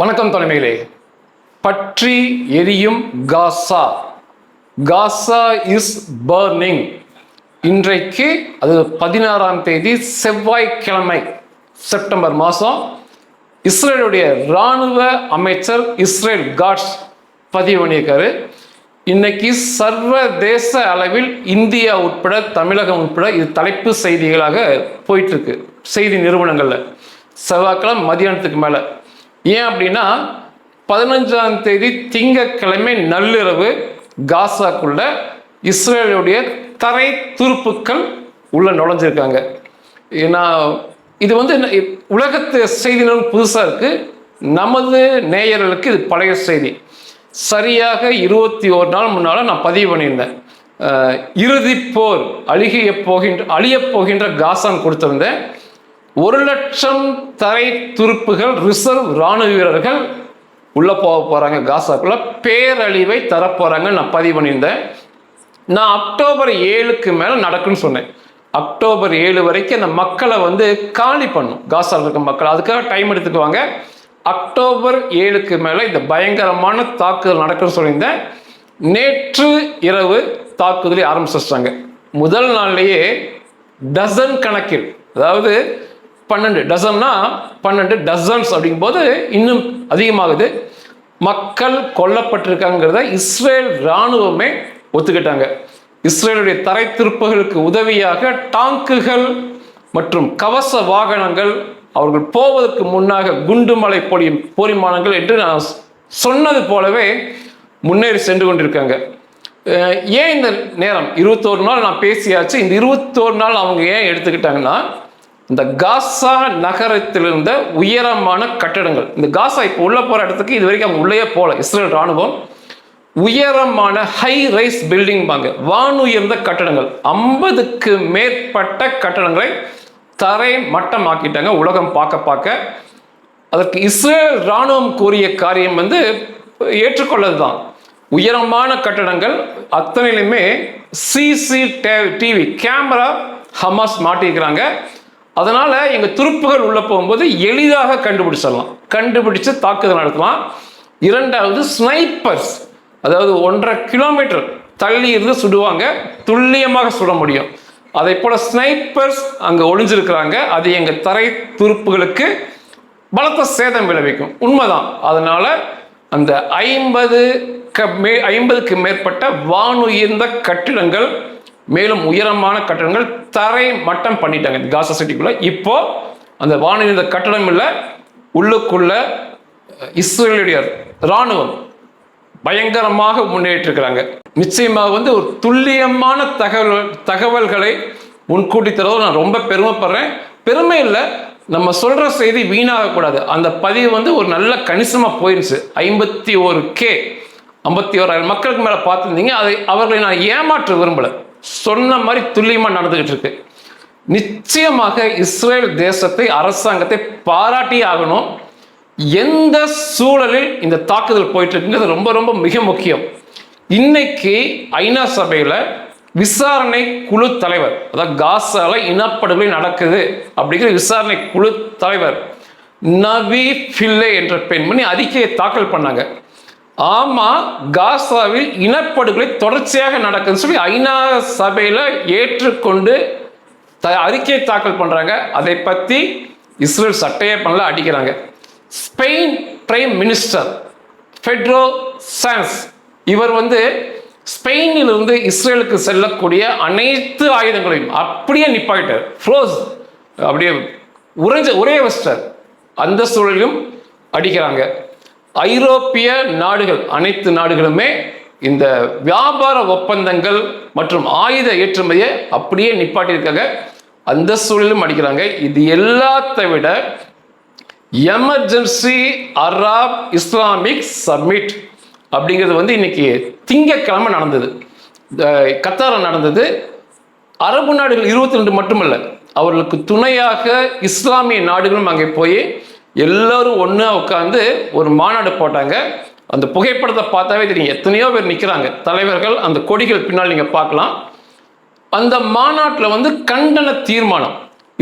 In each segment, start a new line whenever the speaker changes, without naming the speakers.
வணக்கம் தலைமைகளே பற்றி எரியும் காசா. காசா இஸ் பர்னிங் இன்றைக்கு அது பதினாறாம் தேதி செவ்வாய்க்கிழமை செப்டம்பர் மாதம் இஸ்ரேலுடைய இராணுவ அமைச்சர் இஸ்ரேல் காட்ஸ் பதிவு பண்ணியிருக்காரு. இன்னைக்கு சர்வதேச அளவில் இந்தியா உட்பட தமிழகம் உட்பட இது தலைப்பு செய்திகளாக போயிட்டு இருக்கு. செய்தி நிறுவனங்களில். செவ்வாய்க்கிழமை மதியானத்துக்கு மேலே. ஏன் அப்படின்னா பதினஞ்சாம் தேதி திங்கட்கிழமை நள்ளிரவு காசாக்குள்ள இஸ்ரேலுடைய தரை துருப்புக்கள் உள்ள நுழைஞ்சிருக்காங்க. ஏன்னா இது வந்து என்ன- உலகத்து செய்திகளும் புதுசாக இருக்கு. நமது நேயர்களுக்கு இது பழைய செய்தி. சரியாக இருபத்தி ஒரு நாள் முன்னால் நான் பதிவு பண்ணியிருந்தேன். இறுதிப்போர் போர் அழுகிய போகின்ற அழியப் போகின்ற காசான் கொடுத்துருந்தேன். ஒரு லட்சம் தரை துருப்புகள் ரிசர்வ் ராணுவ வீரர்கள் உள்ள போக போறாங்க காசாக்குள்ள. பேரழிவை தரப்போறாங்க நான் பதிவு பண்ணியிருந்தேன். நான் அக்டோபர் ஏழுக்கு மேல நடக்குன்னு சொன்னேன். அக்டோபர் ஏழு வரைக்கும் அந்த மக்களை வந்து காலி பண்ணும். காசால இருக்க மக்கள். அதுக்காக டைம் எடுத்துக்குவாங்க. அக்டோபர் ஏழுக்கு மேல இந்த பயங்கரமான தாக்குதல் நடக்குன்னு சொல்லியிருந்தேன். நேற்று இரவு தாக்குதலை ஆரம்பிச்சிட்டாங்க. முதல் நாள்லேயே டசன் கணக்கில் அதாவது பன்னெண்டு. டசன்னா பன்னெண்டு டசன்ஸ் அப்படிங்கும்போது இன்னும் அதிகமாகுது. மக்கள் கொல்லப்பட்டிருக்காங்கிறத இஸ்ரேல் இராணுவமே ஒத்துக்கிட்டாங்க. இஸ்ரேலுடைய தரை திருப்புகளுக்கு உதவியாக டாங்குகள் மற்றும் கவச வாகனங்கள் அவர்கள் போவதற்கு முன்னாக குண்டுமலை பொழியும் போரிமானங்கள் என்று நான் சொன்னது போலவே முன்னேறி சென்று கொண்டிருக்காங்க. ஏன் இந்த நேரம்? இருபத்தோரு நாள் நான் பேசியாச்சு. இந்த இருபத்தோரு நாள் அவங்க ஏன் எடுத்துக்கிட்டாங்கன்னா இந்த காசா நகரத்தில் இருந்த உயரமான கட்டடங்கள். இந்த காசா இப்போ உள்ள போகிற இடத்துக்கு இது வரைக்கும் அவங்க உள்ளே போகல இஸ்ரேல் ராணுவம் உயரமான ஹை ரைஸ் பில்டிங் பாங்க வானுயர்ந்த கட்டடங்கள். ஐம்பதுக்கு மேற்பட்ட கட்டடங்களை தரை மட்டமாக்கிட்டாங்க. உலகம் பார்க்க பார்க்க. அதற்கு இஸ்ரேல் ராணுவம் கூறிய காரியம் வந்து ஏற்றுக்கொள்ளது தான் உயரமான கட்டடங்கள் அத்தனையிலுமே சிசி டிவி கேமரா ஹமாஸ் மாட்டியிருக்கிறாங்க. அதனால் எங்கள் துருப்புகள் உள்ளே போகும்போது எளிதாக கண்டுபிடிச்சிடலாம். கண்டுபிடிச்சு தாக்குதல் நடத்தலாம். இரண்டாவது ஸ்னைப்பர்ஸ் அதாவது ஒன்றரை கிலோமீட்டர் தள்ளி இருந்து சுடுவாங்க. துல்லியமாக சுட முடியும். அதை போல் ஸ்னைப்பர்ஸ் அங்கே ஒளிஞ்சிருக்கிறாங்க. அது எங்கள் தரை துருப்புகளுக்கு பலத்த சேதம் விளைவிக்கும். உண்மைதான். அதனால் அந்த ஐம்பது க மே ஐம்பதுக்கு மேற்பட்ட வானுயர்ந்த கட்டிடங்கள் மேலும் உயரமான கட்டடங்கள் தரை மட்டம் பண்ணிட்டாங்க இந்த காசா சிட்டிக்குள்ள. இப்போ அந்த வானுயர்ந்த கட்டடம் இல்லை உள்ளுக்குள்ள இஸ்ரேலுடைய இராணுவம் பயங்கரமாக முன்னேற்றிருக்கிறாங்க நிச்சயமாக வந்து ஒரு துல்லியமான தகவல் தகவல்களை முன்கூட்டி தரதோ நான் ரொம்ப பெருமைப்படுறேன். பெருமை இல்லை நம்ம சொல்ற செய்தி வீணாகக்கூடாது அந்த பதிவு வந்து ஒரு நல்ல கணிசமாக போயிருச்சு. ஐம்பத்தி ஒரு கே ஐம்பத்தி ஓராயிரம் மக்களுக்கு மேலே பார்த்துருந்தீங்க. அதை அவர்களை நான் ஏமாற்ற விரும்பலை. சொன்ன மாதிரி துல்லியமாக நடந்துகிட்டு இருக்கு. நிச்சயமாக இஸ்ரேல் தேசத்தை அரசாங்கத்தை பாராட்டி ஆகணும். எந்த சூழலில் இந்த தாக்குதல் போயிட்டு இருக்குங்கிறது ரொம்ப ரொம்ப மிக முக்கியம். இன்னைக்கு ஐநா சபையில் விசாரணை குழு தலைவர் அதாவது காசால இனப்படுகொலை நடக்குது அப்படிங்கிற விசாரணை குழு தலைவர் நவி ஃபில்லே என்ற பெண்மணி அறிக்கையை தாக்கல் பண்ணாங்க. ஆமா காசாவில் இனப்படுகொலை தொடர்ச்சியாக நடக்குதுன்னு சொல்லி ஐநா சபையில ஏற்றுக்கொண்டு த அறிக்கையை தாக்கல் பண்றாங்க. அதை பத்தி இஸ்ரேல் சட்டையே பண்ணல அடிக்கிறாங்க. Spain prime minister Pedro Sanchez இவர் வந்து ஸ்பெயினில் இருந்து இஸ்ரேலுக்கு செல்லக்கூடிய அனைத்து ஆயுதங்களையும் அப்படியே நிப்பாயிட்டார் ஃப்ரோஸ் அப்படியே உறைஞ்ச ஒரே வச்சிட்டார் அந்த சூழலிலும் அடிக்கிறாங்க. ஐரோப்பிய நாடுகள் அனைத்து நாடுகளுமே இந்த வியாபார ஒப்பந்தங்கள் மற்றும் ஆயுத ஏற்றுமதியை அப்படியே நிப்பாட்டியிருக்காங்க. அந்த சூழலும் அடிக்கிறாங்க. இது எல்லாத்தை விட எமர்ஜென்சி அராப் இஸ்லாமிக் சப்மிட் அப்படிங்கிறது வந்து இன்னைக்கு திங்கக்கிழமை நடந்தது. அஹ் கத்தாரில் நடந்தது. அரபு நாடுகள் இருபத்தி ரெண்டு மட்டுமல்ல அவர்களுக்கு துணையாக இஸ்லாமிய நாடுகளும் அங்கே போய் எல்லோரும் ஒன்றா உட்காந்து ஒரு மாநாடு போட்டாங்க. அந்த புகைப்படத்தை பார்த்தாவே தெரியும் எத்தனையோ பேர் நிற்கிறாங்க தலைவர்கள் அந்த கொடிகள் பின்னால் நீங்கள் பார்க்கலாம். அந்த மாநாட்டில் வந்து கண்டன தீர்மானம்.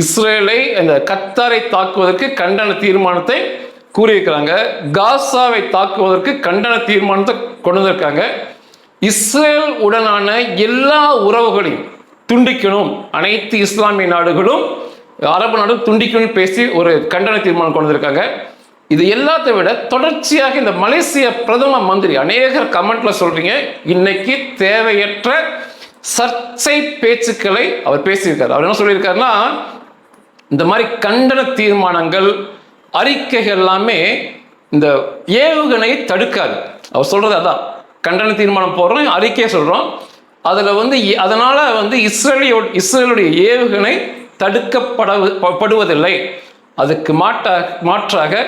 இஸ்ரேலை அந்த கத்தாரை தாக்குவதற்கு கண்டன தீர்மானத்தை கூறியிருக்கிறாங்க. காசாவை தாக்குவதற்கு கண்டன தீர்மானத்தை கொண்டு வந்திருக்காங்க. இஸ்ரேல் உடனான எல்லா உறவுகளையும் துண்டிக்கணும். அனைத்து இஸ்லாமிய நாடுகளும் அரபு நாடும் துண்டிக்கணும்னு பேசி ஒரு கண்டன தீர்மானம் கொண்டு வந்திருக்காங்க. இது எல்லாத்தை விட தொடர்ச்சியாக இந்த மலேசிய பிரதம மந்திரி அநேகர் கமெண்ட்ல சொல்றீங்க. இன்னைக்கு தேவையற்ற சர்ச்சை பேச்சுக்களை அவர் பேசியிருக்காரு. அவர் என்ன சொல்லியிருக்காருன்னா இந்த மாதிரி கண்டன தீர்மானங்கள் அறிக்கைகள் எல்லாமே இந்த ஏவுகணையை தடுக்காது. அவர் சொல்றது அதான். கண்டன தீர்மானம் போடுறோம் அறிக்கையை சொல்றோம். அதில் வந்து அதனால வந்து இஸ்ரேலியோ இஸ்ரேலுடைய ஏவுகணை தடுக்கப்பட படுவதில்லை. அதுக்கு மாட்டா மாற்றாக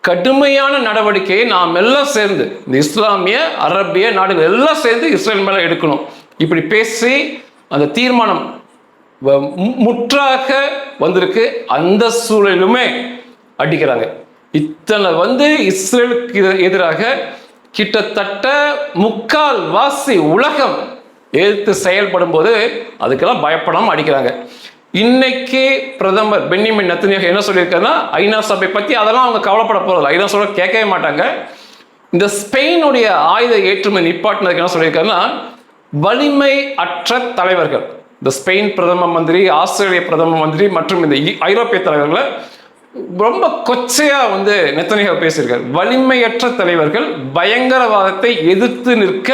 கடுமையான நடவடிக்கையை நாம் எல்லாம் சேர்ந்து இந்த இஸ்லாமிய அரபிய நாடுகள் எல்லாம் சேர்ந்து இஸ்ரேல் மேலே எடுக்கணும். இப்படி பேசி அந்த தீர்மானம் வ- மு- முற்றாக வந்திருக்கு. அந்த சூழலுமே அடிக்கிறாங்க. இத்தனை வந்து இஸ்ரேலுக்கு எதிராக கிட்டத்தட்ட முக்கால் வாசி உலகம் எதிர்த்து செயல்படும் போது அதுக்கெல்லாம் பயப்படாமல் அடிக்கிறாங்க. இன்னைக்கு பிரதமர் பென்னிமின் நத்தனியாக என்ன சொல்லியிருக்காருன்னா ஐநா சபை பத்தி அதெல்லாம் அவங்க கவலைப்பட போகிறதில்ல ஐநா சொல்ல கேட்கவே மாட்டாங்க. இந்த ஸ்பெயினுடைய ஆயுத ஏற்றுமதி நிப்பாட்டினதுக்கு என்ன சொல்லியிருக்காருன்னா வலிமை அற்ற தலைவர்கள் இந்த ஸ்பெயின் பிரதம மந்திரி ஆஸ்திரேலிய பிரதம மந்திரி மற்றும் இந்த இ- ஐரோப்பிய தலைவர்களை ரொம்ப கொச்சையா வந்து நெத்தனியாக பேசியிருக்காரு. வலிமையற்ற தலைவர்கள் பயங்கரவாதத்தை எதிர்த்து நிற்க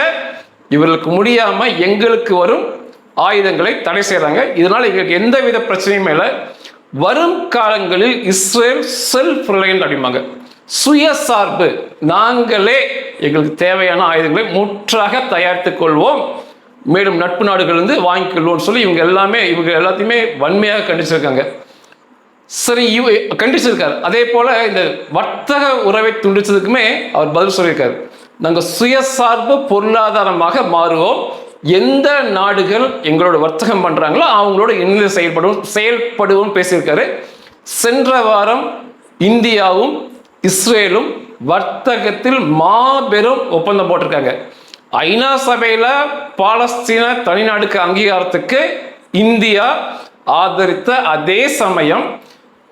இவர்களுக்கு முடியாம எங்களுக்கு வரும் ஆயுதங்களை தடை செய்கிறாங்க இதனால் எங்களுக்கு எந்த வித பிரச்சனையும் இல்லை. வரும் காலங்களில் இஸ்ரேல் செல்ஃப் ரிலையன்ட் அப்படிம்பாங்க. சுயசார்பு. நாங்களே எங்களுக்கு தேவையான ஆயுதங்களை முற்றாக தயாரித்துக் கொள்வோம். மேலும் நட்பு நாடுகள் வந்து வாங்கிக்கொள்வோம்னு சொல்லி இவங்க எல்லாமே இவங்க எல்லாத்தையுமே வன்மையாக கண்டிச்சிருக்காங்க. சரி இவ கண்டிச்சிருக்காரு. அதே போல் இந்த வர்த்தக உறவை துண்டிச்சதுக்குமே அவர் பதில் சொல்லியிருக்காரு. நாங்கள் சுயசார்பு பொருளாதாரமாக மாறுவோம். எந்த நாடுகள் எங்களோட வர்த்தகம் பண்ணுறாங்களோ அவங்களோட இணைந்து செயல்படும் செயல்படுவோம் பேசியிருக்காரு. சென்ற வாரம் இந்தியாவும் இஸ்ரேலும் வர்த்தகத்தில் மாபெரும் ஒப்பந்தம் போட்டிருக்காங்க. ஐநா சபையில் பாலஸ்தீன தனிநாடுக்கு அங்கீகாரத்துக்கு இந்தியா ஆதரித்த அதே சமயம்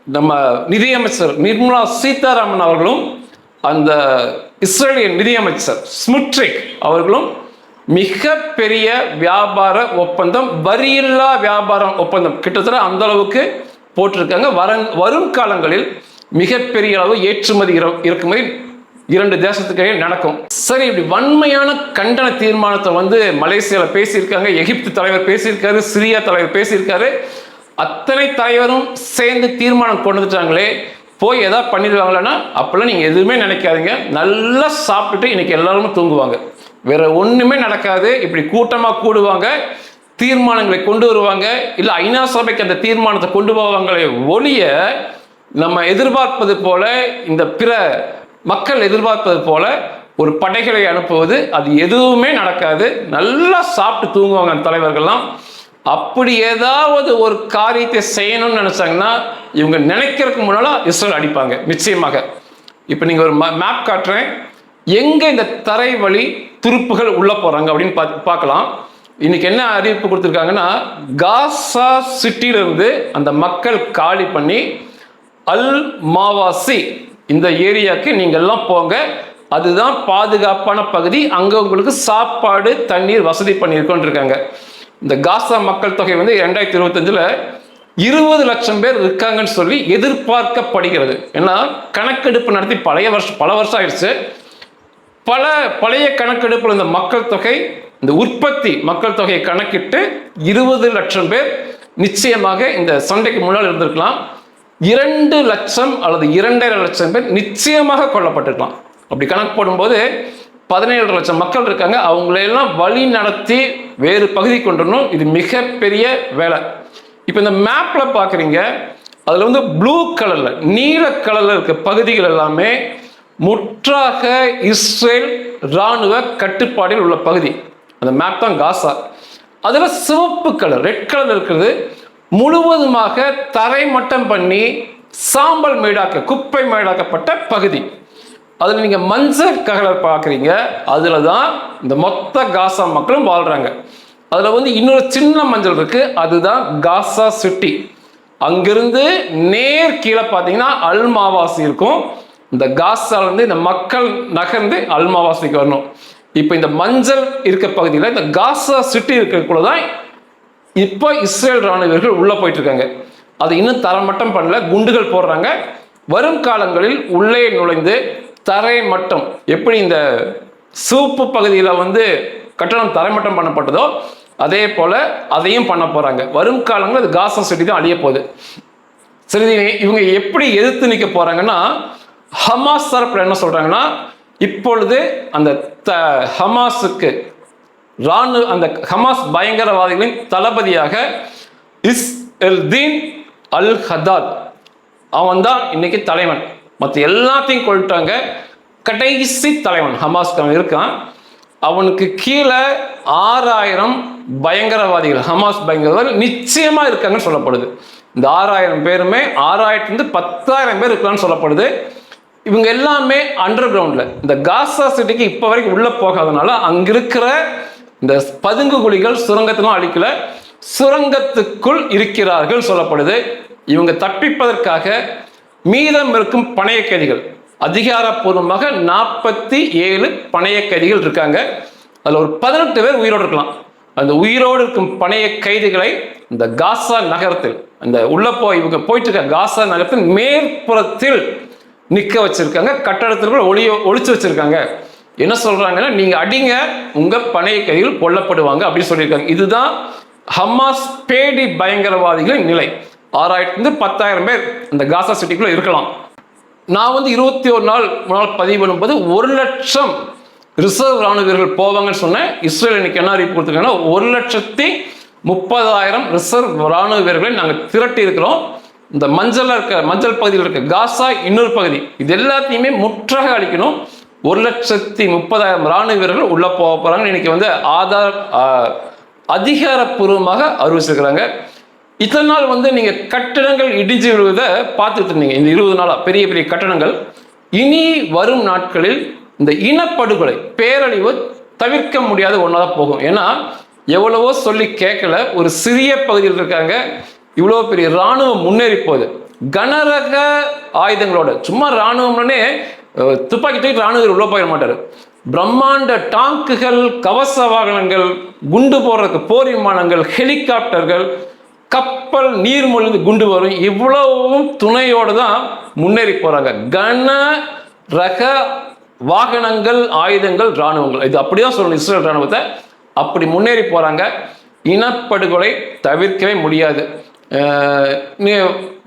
நம்ம நிதியமைச்சர் நிர்மலா சீதாராமன் அவர்களும் அந்த இஸ்ரேலிய நிதியமைச்சர் ஸ்முட்ரிக் அவர்களும் மிகப்பெரிய வியாபார ஒப்பந்தம் வரியில்லா வியாபாரம் ஒப்பந்தம். கிட்டத்தட்ட அந்த அளவுக்கு போட்டிருக்காங்க. வர வரும் காலங்களில் மிகப்பெரிய அளவு ஏற்றுமதி இறக்குமதி இரண்டு தேசத்துக்கிடையே நடக்கும். சரி இப்படி வன்மையான கண்டன தீர்மானத்தை வந்து மலேசியாவில் பேசியிருக்காங்க எகிப்து தலைவர் பேசியிருக்காரு சிரியா தலைவர் பேசியிருக்காரு. அத்தனை தலைவரும் சேர்ந்து தீர்மானம் கொண்டு வந்துட்டாங்களே போய் எதாவது பண்ணிடுவாங்களேன்னா அப்போல்லாம் நீங்கள் எதுவுமே நினைக்காதீங்க. நல்லா சாப்பிட்டுட்டு இன்னைக்கு எல்லாருமே தூங்குவாங்க. வேற ஒன்றுமே நடக்காது. இப்படி கூட்டமாக கூடுவாங்க தீர்மானங்களை கொண்டு வருவாங்க. இல்லை ஐநா சபைக்கு அந்த தீர்மானத்தை கொண்டு போவாங்களே ஒழிய நம்ம எதிர்பார்ப்பது போல இந்த பிற மக்கள் எதிர்பார்ப்பது போல ஒரு படைகளை அனுப்புவது அது எதுவுமே நடக்காது. நல்லா சாப்பிட்டு தூங்குவாங்க அந்த தலைவர்கள்லாம். அப்படி ஏதாவது ஒரு காரியத்தை செய்யணும்னு நினைச்சாங்கன்னா இவங்க நினைக்கிறதுக்கு முன்னால இஸ்ரேல் அடிப்பாங்க நிச்சயமாக. இப்போ நீங்கள் ஒரு மேப் காட்டுறேன். எங்கே இந்த தரை வழி துருப்புகள் உள்ள போறாங்க அப்படின்னு பா- பார்க்கலாம். இன்னைக்கு என்ன அறிவிப்பு கொடுத்துருக்காங்கன்னா காசா சிட்டியிலிருந்து அந்த மக்கள் காலி பண்ணி அல் மாவாசி இந்த ஏரியாக்கு நீங்க எல்லாம் போங்க. அதுதான் பாதுகாப்பான பகுதி. அங்கே உங்களுக்கு சாப்பாடு தண்ணீர் வசதி பண்ணியிருக்கோன்னு இருக்காங்க இந்த காசா மக்கள் தொகை வந்து ரெண்டாயிரத்தி இருபத்தஞ்சில் இருபது லட்சம் பேர் இருக்காங்கன்னு சொல்லி எதிர்பார்க்கப்படுகிறது. ஏன்னா கணக்கெடுப்பு நடத்தி பழைய வருஷம் பல வருஷம் ஆயிடுச்சு. பல பழைய கணக்கெடுப்பில் இந்த மக்கள் தொகை இந்த உற்பத்தி மக்கள் தொகையை கணக்கிட்டு இருபது லட்சம் பேர் நிச்சயமாக இந்த சண்டைக்கு முன்னால் இருந்திருக்கலாம். இரண்டு லட்சம் அல்லது இரண்டரை லட்சம் பேர் நிச்சயமாக கொல்லப்பட்டிருக்கலாம். அப்படி கணக்கு போடும்போது பதினேழு லட்சம் மக்கள் இருக்காங்க. அவங்களையெல்லாம் வழி நடத்தி வேறு பகுதி கொண்டு வரணும் இது மிகப்பெரிய வேலை. இப்போ இந்த மேப்பில் பார்க்குறீங்க அதில் வந்து ப்ளூ கலரில் நீல கலரில் இருக்க பகுதிகள் எல்லாமே முற்றாக இஸ்ரேல் இராணுவ கட்டுப்பாடில் உள்ள பகுதி. அந்த மேப் தான் காசா. அதில் சிவப்பு கலர் ரெட் கலர் இருக்கிறது. முழுவதுமாக தரை மட்டம் பண்ணி சாம்பல் மேடாக்க குப்பை மேடாக்கப்பட்ட பகுதி. அதில் நீங்கள் மஞ்சள் கலர் பார்க்குறீங்க. அதில் தான் இந்த மொத்த காசா மக்களும் வாழ்கிறாங்க அதில் வந்து இன்னொரு சின்ன மஞ்சள் இருக்குது அதுதான் காசா சிட்டி. அங்கிருந்து நேர் கீழே பார்த்தீங்கன்னா அல்மாவாசி இருக்கும். இந்த காசாலேருந்து இந்த மக்கள் நகர்ந்து அல்மாவாசிக்கு வரணும். இப்போ இந்த மஞ்சள் இருக்க பகுதியில் இந்த காசா சிட்டி இருக்கிறக்குள்ள தான் இப்போ இஸ்ரேல் ராணுவர்கள் உள்ளே போயிட்டு இருக்காங்க அது இன்னும் தரமட்டம் பண்ணல குண்டுகள் போடுறாங்க. வரும் காலங்களில் உள்ளே நுழைந்து தரை மட்டம் எப்படி இந்த சூப்பு பகுதியில் வந்து கட்டணம் தரைமட்டம் பண்ணப்பட்டதோ அதே போல அதையும் பண்ண போறாங்க. வரும் காலங்களில் அது காசா சிட்டி தான் அழிய போகுது. சரி இவங்க எப்படி எதிர்த்து நிற்க போறாங்கன்னா ஹமாஸ் தரப்பில் என்ன சொல்கிறாங்கன்னா இப்பொழுது அந்த த ஹமாஸுக்கு ராணு அந்த ஹமாஸ் பயங்கரவாதிகளின் தளபதியாக Izz el Din al Haddad அவன் தான் இன்னைக்கு தலைவன். மற்ற எல்லாத்தையும் கொள்ளிட்டாங்க கடைசி தலைவன் ஹமாஸ்க்கு அவன் இருக்கான். அவனுக்கு கீழே ஆறாயிரம் பயங்கரவாதிகள் ஹமாஸ் பயங்கரவாதிகள் நிச்சயமாக இருக்காங்கன்னு சொல்லப்படுது. இந்த ஆறாயிரம் பேருமே ஆறாயிரத்துலேருந்து பத்தாயிரம் பேர் இருக்கலாம்னு சொல்லப்படுது. இவங்க எல்லாமே அண்டர் கிரவுண்டில் இந்த காசா சிட்டிக்கு இப்போ வரைக்கும் உள்ளே போகாதனால அங்கே இருக்கிற இந்த பதுங்கு குழிகள் சுரங்கத்திலும் அழிக்கல. சுரங்கத்துக்குள் இருக்கிறார்கள் சொல்லப்படுது. இவங்க தப்பிப்பதற்காக மீதம் இருக்கும் பணைய கைதிகள் அதிகாரப்பூர்வமாக நாற்பத்தி ஏழு பணைய கைதிகள் இருக்காங்க. அதில் ஒரு பதினெட்டு பேர் உயிரோடு இருக்கலாம். அந்த உயிரோடு இருக்கும் பணைய கைதிகளை இந்த காசா நகரத்தில் அந்த உள்ள போய் இவங்க போயிட்டு இருக்க காசா நகரத்தின் மேற்புறத்தில் நிற்க வச்சிருக்காங்க கட்டடத்திற்குள் ஒளி ஒழிச்சு வச்சுருக்காங்க. என்ன சொல்கிறாங்கன்னா நீங்கள் அடிங்க உங்கள் பணைய கையில் கொல்லப்படுவாங்க அப்படின்னு சொல்லியிருக்காங்க. இதுதான் ஹமாஸ் பேடி பயங்கரவாதிகளின் நிலை. ஆறாயிரத்துலேருந்து பத்தாயிரம் பேர் அந்த காசா சிட்டிக்குள்ளே இருக்கலாம். நான் வந்து இருபத்தி ஒரு நாள் முன்னாள் பதிவு பண்ணும்போது ஒரு லட்சம் ரிசர்வ் ராணுவ வீரர்கள் போவாங்கன்னு சொன்னேன். இஸ்ரேல் இன்னைக்கு என்ன அறிவிப்பு கொடுத்துருக்காங்கன்னா ஒரு லட்சத்தி முப்பதாயிரம் ரிசர்வ் ராணுவ வீரர்களை நாங்கள் திரட்டி இருக்கிறோம் இந்த மஞ்சள் இருக்க மஞ்சள் பகுதியில் இருக்க காசா இன்னொரு பகுதி. இது எல்லாத்தையுமே முற்றாக அழிக்கணும். ஒரு லட்சத்தி முப்பதாயிரம் ராணுவ வீரர்கள் உள்ள போக போகிறாங்க இன்னைக்கு வந்து ஆதார் அதிகாரப்பூர்வமாக அறிவிச்சிருக்கிறாங்க. இத்தனை நாள் வந்து நீங்கள் கட்டடங்கள் இடிஞ்சு விழுவதை பார்த்துட்டு இருந்தீங்க. இந்த இருபது நாளாக பெரிய பெரிய கட்டடங்கள். இனி வரும் நாட்களில் இந்த இனப்படுகொலை பேரழிவு தவிர்க்க முடியாத ஒன்றா போகும். ஏன்னா எவ்வளவோ சொல்லி கேட்கல. ஒரு சிறிய பகுதியில் இருக்காங்க. இவ்வளோ பெரிய இராணுவம் முன்னேறி போகுது கனரக ஆயுதங்களோட. சும்மா இராணுவம்னே துப்பாக்கி தூக்கி ராணுவ உள்ள போயிட மாட்டாரு. பிரம்மாண்ட டாங்குகள் கவச வாகனங்கள் குண்டு போடுறதுக்கு போர் விமானங்கள் ஹெலிகாப்டர்கள் கப்பல் நீர்மொழிந்து குண்டு வரும். இவ்வளவும் துணையோடு தான் முன்னேறி போறாங்க. கன ரக வாகனங்கள் ஆயுதங்கள் இராணுவங்கள். இது அப்படிதான் சொல்லணும் இஸ்ரேல் இராணுவத்தை. அப்படி முன்னேறி போறாங்க. இனப்படுகொலை தவிர்க்கவே முடியாது.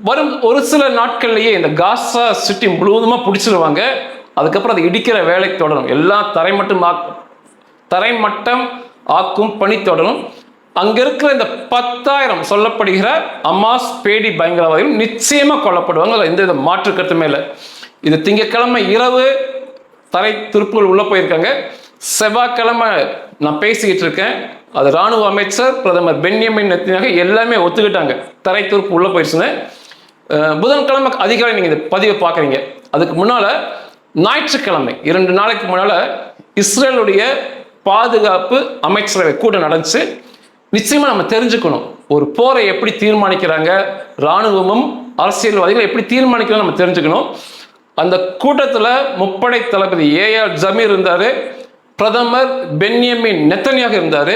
வரும் ஒரு சில நாட்கள்லேயே இந்த காசா சிட்டி முழுவதுமாக பிடிச்சிருவாங்க. அதுக்கப்புறம் அதை இடிக்கிற வேலை தொடரும். எல்லாம் தரைமட்டம் தரைமட்டம் ஆக்கும் பணி தொடரும். அங்க இருக்கிற இந்த பத்தாயிரம் சொல்லப்படுகிற அமாஸ் பேடி பயங்கரவாதிகள் நிச்சயமா கொல்லப்படுவாங்க. அதில் எந்த வித மாற்று கருத்துமே இல்லை. இது திங்கக்கிழமை இரவு தரை துருப்புகள் உள்ளே போயிருக்காங்க. செவ்வாய்க்கிழமை நான் பேசிக்கிட்டு இருக்கேன். அது ராணுவ அமைச்சர் பிரதமர் பென்யமின் நெத்தினாக எல்லாமே ஒத்துக்கிட்டாங்க. தரைத்தூர்ப்பு உள்ளே உள்ள போயிடுச்சுன்னு. புதன்கிழமை அதிகாலை நீங்கள் இந்த பதிவை பார்க்குறீங்க. அதுக்கு முன்னால் ஞாயிற்றுக்கிழமை இரண்டு நாளைக்கு முன்னால் இஸ்ரேலுடைய பாதுகாப்பு அமைச்சரவை கூட்டம் நடந்துச்சு. நிச்சயமாக நம்ம தெரிஞ்சுக்கணும். ஒரு போரை எப்படி தீர்மானிக்கிறாங்க ராணுவமும் அரசியல்வாதிகள் எப்படி தீர்மானிக்கிறாங்க நம்ம தெரிஞ்சுக்கணும். அந்த கூட்டத்தில் முப்படை தளபதி ஏஆர் ஜமீர் இருந்தார். பிரதமர் பென்யமின் நெத்தனியாக இருந்தார்.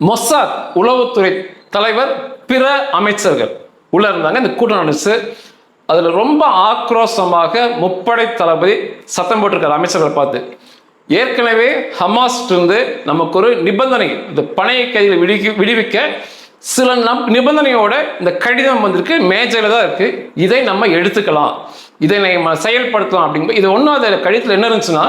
மொசாத் உளவுத்துறை தலைவர் பிற அமைச்சர்கள் உள்ள இருந்தாங்க. இந்த கூட்டம் நடந்துச்சு அதில் ரொம்ப ஆக்ரோஷமாக முப்படை தளபதி சத்தம் போட்டிருக்காரு அமைச்சர்களை பார்த்து. ஏற்கனவே ஹமாஸ் இருந்து நமக்கு ஒரு நிபந்தனை இந்த பணைய கைதிகளை விடுவிக்க விடுவிக்க சில நம் நிபந்தனையோட இந்த கடிதம் வந்திருக்கு. மேஜையில் தான் இருக்குது இதை நம்ம எடுத்துக்கலாம். இதை நம்ம செயல்படுத்தலாம் அப்படிங்கும்போது இது ஒன்றும் அதில் கடிதத்தில் என்ன இருந்துச்சுன்னா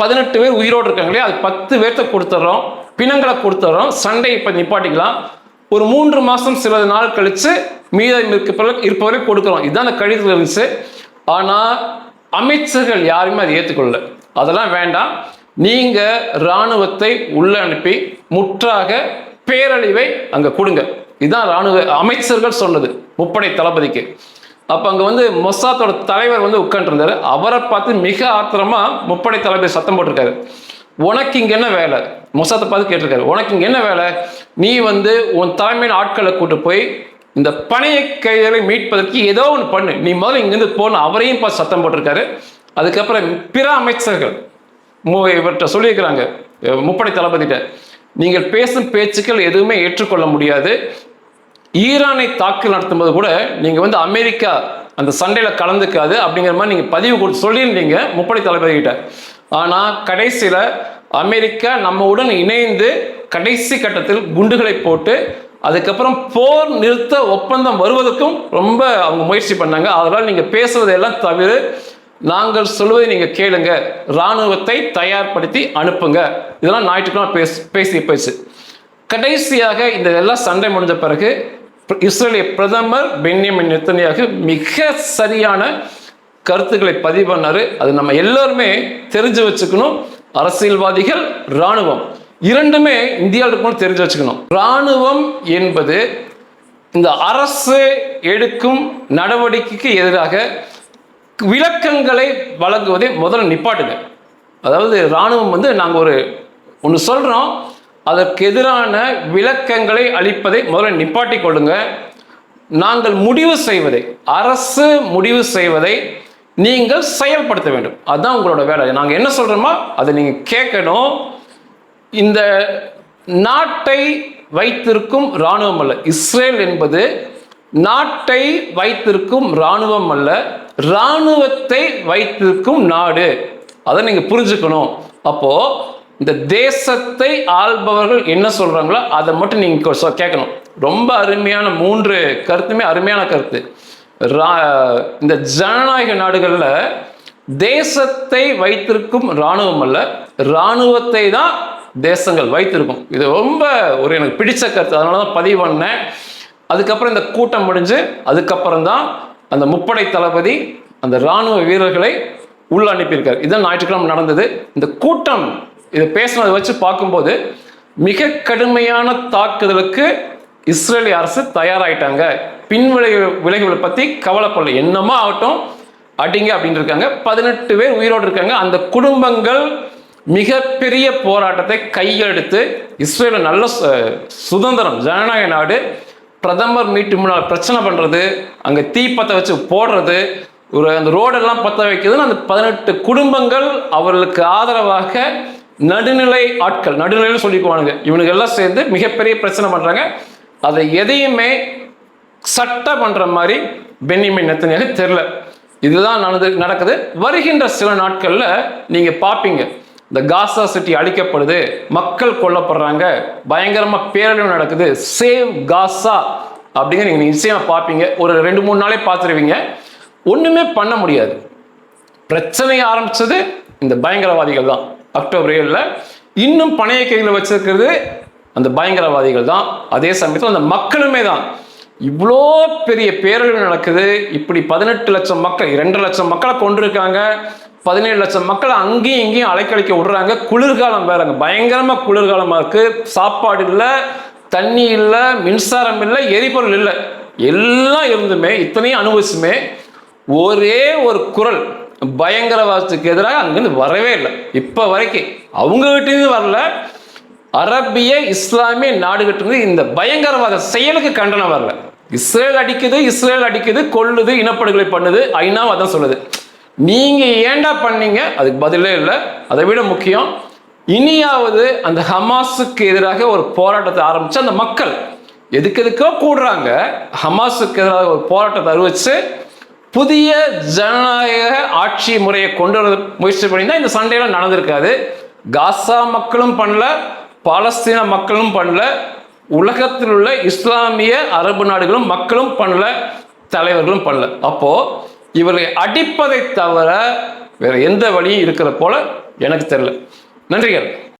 பதினெட்டு பேர் உயிரோடு இருக்காங்களே அது பத்து பேர்த்த கொடுத்துட்றோம் பிணங்களை கொடுத்துட்றோம் சண்டை இப்போ நிப்பாட்டிக்கலாம். ஒரு மூன்று மாதம் சில நாள் கழித்து மீதம் இருக்க இருப்பவரை கொடுக்குறோம். இதுதான் அந்த கடிதத்தில் இருந்துச்சு. ஆனால் அமைச்சர்கள் யாருமே அதை ஏற்றுக்கொள்ளல. அதெல்லாம் வேண்டாம். நீங்கள் இராணுவத்தை உள்ள அனுப்பி முற்றாக பேரழிவை அங்கே கொடுங்க. இதுதான் இராணுவ அமைச்சர்கள் சொன்னது. முப்படை தளபதிக்கு. அப்போ அங்கே வந்து மொசாத்தோட தலைவர் வந்து உட்காந்துருந்தாரு அவரை பார்த்து மிக ஆத்திரமாக முப்படை தளபதி சத்தம் போட்டிருக்காரு. உனக்கு இங்கே என்ன வேலை? மொசாத்தை பார்த்து கேட்டிருக்காரு. உனக்கு இங்கே என்ன வேலை? நீ வந்து உன் தலைமையின் ஆட்களை கூட்டு போய் இந்த பணைய கைகளை மீட்பதற்கு ஏதோ ஒன்று பண்ணு. நீ முதல்ல இங்கேருந்து போன அவரையும் பார்த்து சத்தம் போட்டிருக்காரு. அதுக்கப்புறம் பிற அமைச்சர்கள் இவர்கிட்ட சொல்லியிருக்கிறாங்க. முப்படை தளபதிகிட்ட நீங்கள் பேசும் பேச்சுக்கள் எதுவுமே ஏற்றுக்கொள்ள முடியாது. ஈரானை தாக்குதல் நடத்தும்போது கூட நீங்கள் வந்து அமெரிக்கா அந்த சண்டையில் கலந்துக்காது அப்படிங்கிற மாதிரி நீங்கள் பதிவு கொடுத்து சொல்லியிருந்தீங்க முப்படை தளபதிகிட்ட. ஆனால் கடைசியில் அமெரிக்கா நம்முடன் இணைந்து கடைசி கட்டத்தில் குண்டுகளை போட்டு அதுக்கப்புறம் போர் நிறுத்த ஒப்பந்தம் வருவதற்கும் ரொம்ப அவங்க முயற்சி பண்ணாங்க. அதனால் நீங்கள் பேசுவதெல்லாம் தவிர நாங்கள் சொல்வதை நீங்கள் கேளுங்க. இராணுவத்தை தயார்படுத்தி அனுப்புங்க. இதெல்லாம் ஞாயிற்றுக்கிழமை பேச பேசி போயிடுச்சு கடைசியாக இந்த எல்லாம் சண்டை முடிஞ்ச பிறகு இஸ்ரேலிய பிரதமர் பென்யமின் நெத்தனியாக மிக சரியான கருத்துக்களை பதிவு பண்ணார். அது நம்ம எல்லாருமே தெரிஞ்சு வச்சுக்கணும். அரசியல்வாதிகள் இராணுவம். இரண்டுமே இந்தியாவில் இருக்கணும் தெரிஞ்சு வச்சுக்கணும். இராணுவம் என்பது இந்த அரசு எடுக்கும் நடவடிக்கைக்கு எதிராக விளக்கங்களை வழங்குவதை முதல்ல நிப்பாட்டுங்க அதாவது இராணுவம் வந்து நாங்கள் ஒரு ஒன்று சொல்கிறோம் அதற்கு எதிரான விளக்கங்களை அளிப்பதை முதல்ல நிப்பாட்டி கொள்ளுங்க. நாங்கள் முடிவு செய்வதை அரசு முடிவு செய்வதை நீங்கள் செயல்படுத்த வேண்டும். அதுதான் உங்களோட வேலை. நாங்கள் என்ன சொல்கிறோமோ அதை நீங்கள் கேட்கணும். இந்த நாட்டை வைத்திருக்கும் இராணுவம் அல்ல. இஸ்ரேல் என்பது நாட்டை வைத்திருக்கும் இராணுவம் அல்ல. இராணுவத்தை வைத்திருக்கும் நாடு. அதை நீங்கள் புரிஞ்சுக்கணும். அப்போ இந்த தேசத்தை ஆள்பவர்கள் என்ன சொல்கிறாங்களோ அதை மட்டும் நீங்கள் சொ- கேட்கணும். ரொம்ப அருமையான மூன்று கருத்துமே அருமையான கருத்து. ரா- இந்த ஜனநாயக நாடுகளில் தேசத்தை வைத்திருக்கும் இராணுவம் அல்ல இராணுவத்தை தான் தேசங்கள் வைத்திருக்கும். இது ரொம்ப ஒரு எனக்கு பிடிச்ச கருத்து. அதனால தான் பதிவு பண்ணேன். அதுக்கப்புறம் இந்த கூட்டம் முடிஞ்சு அதுக்கப்புறம் தான் அந்த முப்படை தளபதி அந்த இராணுவ வீரர்களை உள்ள அனுப்பியிருக்கார். இதுதான் ஞாயிற்றுக்கிழமை நடந்தது. இந்த கூட்டம் இதை பேசுனதை வச்சு பார்க்கும்போது மிக கடுமையான தாக்குதலுக்கு இஸ்ரேலிய அரசு தயாராகிட்டாங்க பின்விளை விளைவுகளை பற்றி கவலைப்படல. என்னமோ ஆகட்டும் அடிங்க அப்படின்னு இருக்காங்க. பதினெட்டு பேர் உயிரோடு இருக்காங்க. அந்த குடும்பங்கள் மிகப்பெரிய போராட்டத்தை கையெடுத்து இஸ்ரேல நல்ல சு- சுதந்திரம் ஜனநாயக நாடு பிரதமர் மீட்டு முன்னால் பிரச்சனை பண்ணுறது அங்கே தீ வச்சு போடுறது ஒரு அந்த ரோடெல்லாம் பற்ற வைக்கிறதுன்னு அந்த பதினெட்டு குடும்பங்கள் அவர்களுக்கு ஆதரவாக நடுநிலை ஆட்கள் நடுநிலைன்னு சொல்லிக்குவானுங்க. இவனுங்க எல்லாம் சேர்ந்து மிகப்பெரிய பிரச்சனை பண்றாங்க. அதை எதையுமே சட்ட பண்ற மாதிரி பென்னிமின் நெத்தனியாக தெரியல. இதுதான் நடந்து நடக்குது. வருகின்ற சில நாட்கள்ல நீங்க பார்ப்பீங்க இந்த காசா சிட்டி அழிக்கப்படுது மக்கள் கொல்லப்படுறாங்க பயங்கரமா பேரழிவு நடக்குது. சேவ் காசா அப்படிங்கிற நீங்க நிச்சயமா பார்ப்பீங்க ஒரு ரெண்டு மூணு நாளே பார்த்துருவீங்க ஒண்ணுமே பண்ண முடியாது. பிரச்சனையை ஆரம்பிச்சது இந்த பயங்கரவாதிகள் தான். அக்டோபர் ஏழில் இன்னும் பணைய கையில் வச்சிருக்கிறது அந்த பயங்கரவாதிகள் தான். அதே சமயத்தில் அந்த மக்களுமே தான். இவ்வளோ பெரிய பேரழிவு நடக்குது. இப்படி பதினெட்டு லட்சம் மக்கள் இரண்டு லட்சம் மக்களை கொண்டிருக்காங்க பதினேழு லட்சம் மக்களை அங்கேயும் இங்கேயும் அலைக்கழிக்க விடுறாங்க. குளிர்காலம் வேறங்க. பயங்கரமாக குளிர்காலமாக இருக்குது சாப்பாடு இல்லை தண்ணி இல்லை மின்சாரம் இல்லை எரிபொருள் இல்லை. எல்லாம் இருந்துமே இத்தனையும் அனுபவிச்சுமே ஒரே ஒரு குரல் பயங்கரவாதத்துக்கு எதிராக அங்கேருந்து வரவே இல்லை. இப்போ வரைக்கும் அவங்க கிட்டேருந்து வரல. அரபிய இஸ்லாமிய நாடுகிட்டிருந்து இந்த பயங்கரவாத செயலுக்கு கண்டனம் வரல. இஸ்ரேல் அடிக்குது இஸ்ரேல் அடிக்குது கொள்ளுது இனப்படுகொலை பண்ணுது. ஐநாவும் அதான் சொல்லுது. நீங்க ஏன்டா பண்ணீங்க? அதுக்கு பதிலே இல்லை. அதை விட முக்கியம் இனியாவது அந்த ஹமாஸுக்கு எதிராக ஒரு போராட்டத்தை ஆரம்பிச்சு அந்த மக்கள் எதுக்கு எதுக்கோ கூடுறாங்க. ஹமாஸுக்கு எதிராக ஒரு போராட்டத்தை அறிவிச்சு புதிய ஜனநாயக ஆட்சி முறையை கொண்டு வர முயற்சி பண்ணியிருந்தா இந்த சண்டையெல்லாம் நடந்திருக்காது. காசா மக்களும் பண்ணல பாலஸ்தீன மக்களும் பண்ணல உலகத்தில் உள்ள இஸ்லாமிய அரபு நாடுகளும் மக்களும் பண்ணல தலைவர்களும் பண்ணல. அப்போ இவர்களை அடிப்பதை தவிர வேற எந்த வழியும் இருக்கிற போல எனக்கு தெரியல. நன்றிகள்.